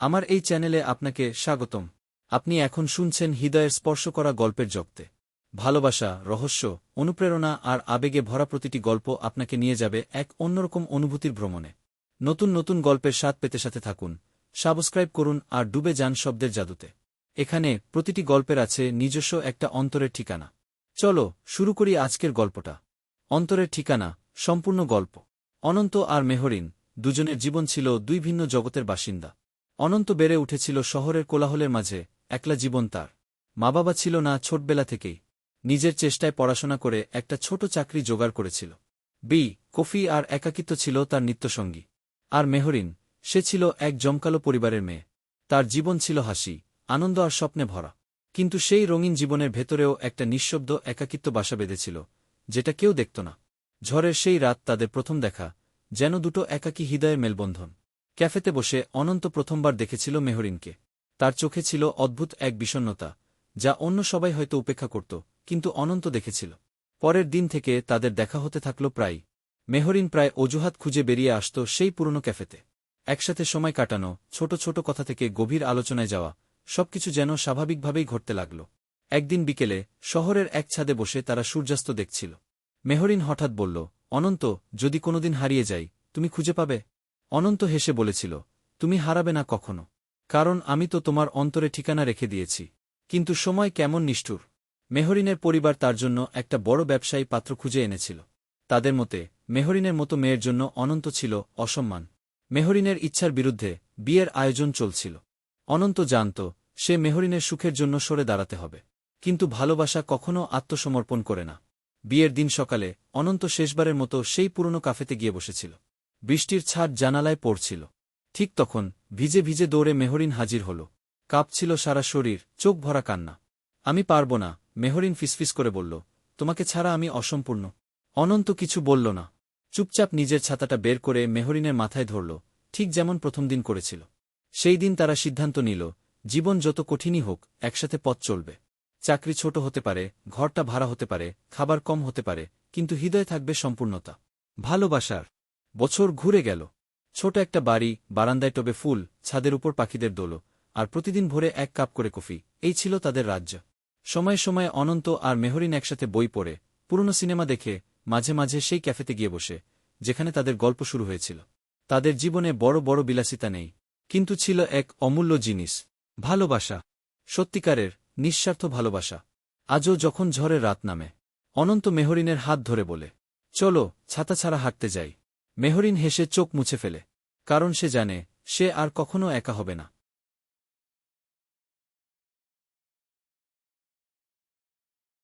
আমার এই চ্যানেলে আপনাকে স্বাগতম। আপনি এখন শুনছেন হৃদয়ের স্পর্শ করা গল্পের জগতে। ভালোবাসা, রহস্য, অনুপ্রেরণা আর আবেগে ভরা প্রতিটি গল্প আপনাকে নিয়ে যাবে এক অন্যরকম অনুভূতির ভ্রমণে। নতুন নতুন গল্পের স্বাদ পেতে সাথে থাকুন, সাবস্ক্রাইব করুন আর ডুবে যান শব্দের জাদুতে। এখানে প্রতিটি গল্পের আছে নিজস্ব একটা অন্তরের ঠিকানা। চলো শুরু করি আজকের গল্পটা। অন্তরের ঠিকানা, সম্পূর্ণ গল্প। অনন্ত আর মেহরিন দুজনের জীবন ছিল দুই ভিন্ন জগতের বাসিন্দা। অনন্ত বেড়ে উঠেছিল শহরের কোলাহলের মাঝে, একলা জীবন তার। মা বাবা ছিল না ছোটবেলা থেকেই। নিজের চেষ্টায় পড়াশোনা করে একটা ছোট চাকরি জোগাড় করেছিল। বি, কফি আর একাকিত্ব ছিল তার নিত্যসঙ্গী। আর মেহরিন, সে ছিল এক জমকালো পরিবারের মেয়ে। তার জীবন ছিল হাসি, আনন্দ আর স্বপ্নে ভরা। কিন্তু সেই রঙিন জীবনের ভেতরেও একটা নিঃশব্দ একাকিত্ব বাসা বেঁধেছিল, যেটা কেউ দেখত না। ঝড়ের সেই রাত তাদের প্রথম দেখা, যেন দুটো একাকী হৃদয়ের মেলবন্ধন। ক্যাফেতে বসে অনন্ত প্রথমবার দেখেছিল মেহরিনকে। তার চোখে ছিল অদ্ভুত এক বিষণ্নতা যা অন্য সবাই হয়তো উপেক্ষা করত, কিন্তু অনন্ত দেখেছিল। পরের দিন থেকে তাদের দেখা হতে থাকল প্রায় মেহরিন প্রায় অজুহাত খুঁজে বেরিয়ে আসত সেই পুরনো ক্যাফেতে। একসাথে সময় কাটানো, ছোট ছোট কথা থেকে গভীর আলোচনায় যাওয়া, সবকিছু যেন স্বাভাবিকভাবেই ঘটতে লাগল। একদিন বিকেলে শহরের এক ছাদে বসে তারা সূর্যাস্ত দেখছিল। মেহরিন হঠাৎ বলল, অনন্ত, যদি কোনোদিন হারিয়ে যাই, তুমি খুঁজে পাবে? অনন্ত হেসে বলেছিল, তুমি হারাবে না কখনো। কারণ আমি তো তোমার অন্তরে ঠিকানা রেখে দিয়েছি। কিন্তু সময় কেমন নিষ্ঠুর। মেহরিনের পরিবার তার জন্য একটা বড় ব্যবসায়ী পাত্র খুঁজে এনেছিল। তাদের মতে, মেহরিনের মতো মেয়ের জন্য অনন্ত ছিল অসম্মান। মেহরিনের ইচ্ছার বিরুদ্ধে বিয়ের আয়োজন চলছিল। অনন্ত জানত, সে মেহরিনের সুখের জন্য সরে দাঁড়াতে হবে। কিন্তু ভালোবাসা কখনও আত্মসমর্পণ করে না। বিয়ের দিন সকালে অনন্ত শেষবারের মতো সেই পুরনো কাফেতে গিয়ে বসেছিল। বৃষ্টির ছাদ জানালায় পড়ছিল। ঠিক তখন ভিজে ভিজে দৌড়ে মেহরিন হাজির হল। কাঁপছিল সারা শরীর, চোখ ভরা কান্না। আমি পারব না, মেহরিন ফিসফিস করে বলল, তোমাকে ছাড়া আমি অসম্পূর্ণ। অনন্ত কিছু বলল না। চুপচাপ নিজের ছাতাটা বের করে মেহরিনের মাথায় ধরল, ঠিক যেমন প্রথম দিন করেছিল। সেই দিন তারা সিদ্ধান্ত নিল, জীবন যত কঠিনই হোক, একসাথে পথ চলবে। চাকরি ছোট হতে পারে, ঘরটা ভাড়া হতে পারে, খাবার কম হতে পারে, কিন্তু হৃদয় থাকবে সম্পূর্ণতা। ভালোবাসার। বছর ঘুরে গেল। ছোট একটা বাড়ি, বারান্দায় টবে ফুল, ছাদের উপর পাখিদের দোলো, আর প্রতিদিন ভোরে এক কাপ করে কফি, এই ছিল তাদের রাজ্য। সময়ে সময়ে অনন্ত আর মেহরিন একসাথে বই পড়ে, পুরনো সিনেমা দেখে মাঝে মাঝে সেই ক্যাফেতে গিয়ে বসে, যেখানে তাদের গল্প শুরু হয়েছিল। তাদের জীবনে বড় বড় বিলাসিতা নেই, কিন্তু ছিল এক অমূল্য জিনিস, ভালোবাসা। সত্যিকারের, নিঃস্বার্থ ভালোবাসা। আজও যখন ঝড়ের রাত নামে, অনন্ত মেহরিনের হাত ধরে বলে, চলো, ছাতা ছাড়া হাঁটতে যাই। মেহরিন হেসে চোখ মুছে ফেলে কারণ সে জানে সে আর কখনো একা হবে না।